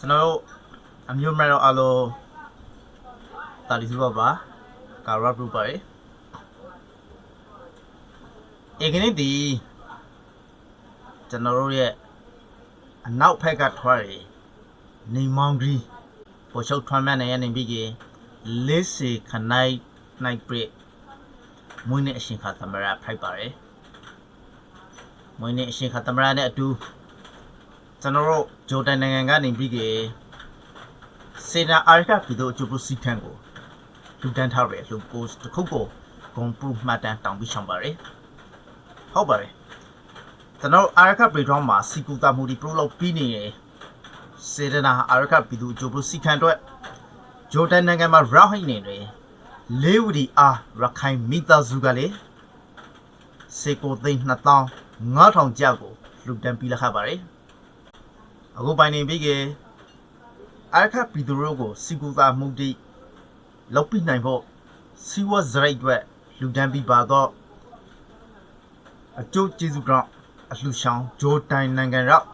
ကျွန်တော်တို့အမျိုးမဲ့တော့အလိုတာလီစုပါပါကာရာပရူပါရေဧကနေ့ဒီကျွန်တော်တို့ရဲ့အနောက်ဖက်ကထွားရီနေမောင်ကြီးပေါ်ချုပ်ထွားမြတ်နေရနေပြီကလေးစီခနိုင်နိုင်ပြည့်မွေးနေ့အရှင်ခါသမရဖိုက်ပါရယ်မွေးနေ့အရှင်ခါသမရနဲ့အတူ ကျွန်တော်တို့ဂျိုတန်နိုင်ငံကနေပြီးကစေနာအာရကပြည်သူအကျိုးပြုစီခန့်ကိုလူတန်းထားရယ်လူပို့တစ်ခုကိုဂုံပူမှတ်တမ်းတောင်းပြီးဆောင်ပါရယ်ဟုတ်ပါရယ်ကျွန်တော်တို့အာရကပြည်တော်မှာစီကူတာမှုဒီပရိုလောက်ပြီးနေရယ်စေနာအာရကပြည်သူအကျိုးပြုစီခန့်အတွက်ဂျိုတန်နိုင်ငံမှာရောက်ဟိနေတယ်လေးဝဒီအားရခိုင်မိသားစုကလေစေကိုသိန်း2000 9000ကျပ်ကိုလူတန်းပြီးလက်ခပါရယ် အခုပိုင်နေပြီးကအာခပီဒရိုကိုစီကူသာမှုတိလောက်ပြီးနိုင်ဖို့စီဝဇရိတ်အတွက်လူတန်းပြီးပါတော့အကျိုးကျေးဇူးကြောင့်အလှရှောင်းဂျိုတိုင်နိုင်ငံရောက်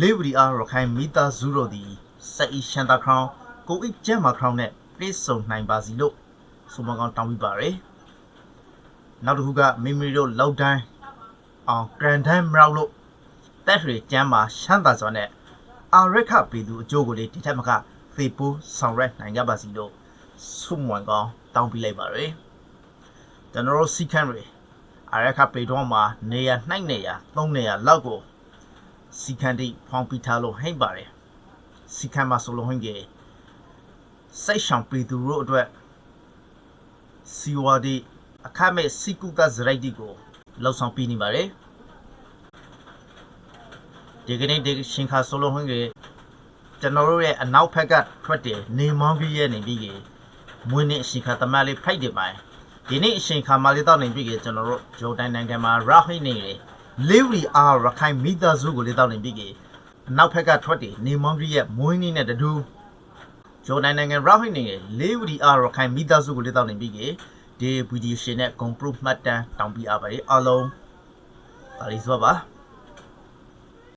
လေးဝဒီအားရခိုင်မိသားစုတို့သည်စက်အီရှန်တာခေါင်ကိုအိတ်ကျဲမာခေါင်နဲ့ပြေဆုံနိုင်ပါစီလို့ဆိုမကောင်တောင်းပြီးပါရယ်နောက်တစ်ခုကမိမိတို့လောက်တိုင်းအောင်ဂရန်ဒန်မရောက်လို့ တက်ထရီကျမ်းမှာရှမ်းသာစွာနဲ့အာရခပြည်သူအကျိုးကိုလေးဒီထက်မကဖေပိုးဆောင်ရက်နိုင်ကြပါစီလို့ဆုမွန်ကောင်းတောင်းပြလိုက်ပါရယ်ကျွန်တော်တို့စီခန့်တွေအာရခပြည်တော်မှာနေရနှိုက်နေရသုံးနေရလောက်ကိုစီခန့်တိဖောင်းပြထားလို့ဟိမ့်ပါတယ်စီခန့်မှာဆိုလို့ဟိမ့်ကြီးစိတ်ဆောင်ပြည်သူတို့အတွက်စီဝါဒီအခမဲ့စီကူကဇရိုက်ဒီကိုလောက်ဆောင်ပြီးနေပါတယ် ဒီကနေ့ဒီရှင်ခါဆိုလိုဟွန်းကကျွန်တော်တို့ရဲ့အနောက်ဘက်ကထွက်တယ်နေမောင်းကြီးရဲ့နေပြီးကြီးမွေးနေ့အရှင်ခါတမလေးဖိုက်တယ်ပိုင်းဒီနေ့အရှင်ခါမလေးတော့နေပြီးကြီးကျွန်တော်တို့ဂျိုတိုင်းနိုင်ငံမှာရာဟိနေတယ်လေးဝီအာရခိုင်မိသားစုကိုလေးတော့နေပြီးကြီးအနောက်ဘက်ကထွက်တယ်နေမောင်းကြီးရဲ့မွေးနေ့နဲ့တူဂျိုတိုင်းနိုင်ငံရာဟိနေတယ်လေးဝီအာရခိုင်မိသားစုကိုလေးတော့နေပြီးကြီးဒီဗီဒီယိုရှင်နဲ့ compromise မှတ်တမ်းတောင်းပြအပ်ပါတယ်အားလုံးဒါလေးဆိုပါ